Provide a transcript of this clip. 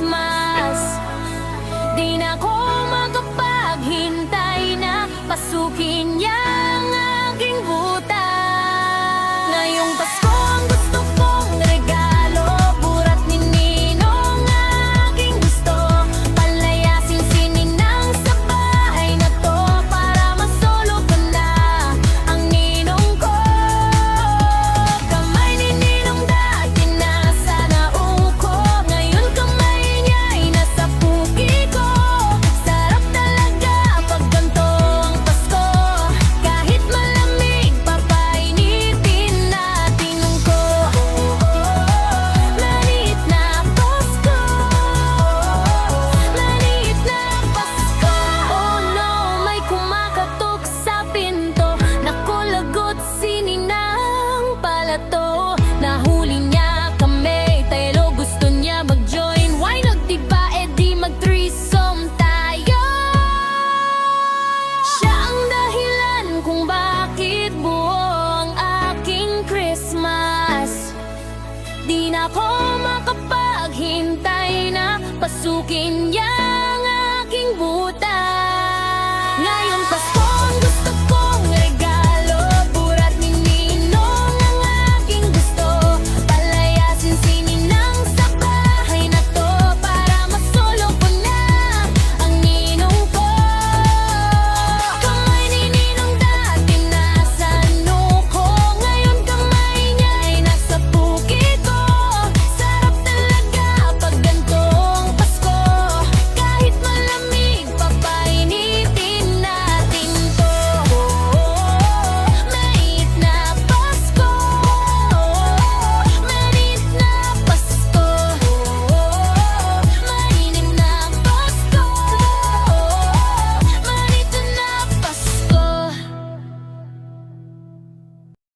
Christmas. Di na ko makapaghintay na pasukin yan. ako makapaghintay na pasukin yan.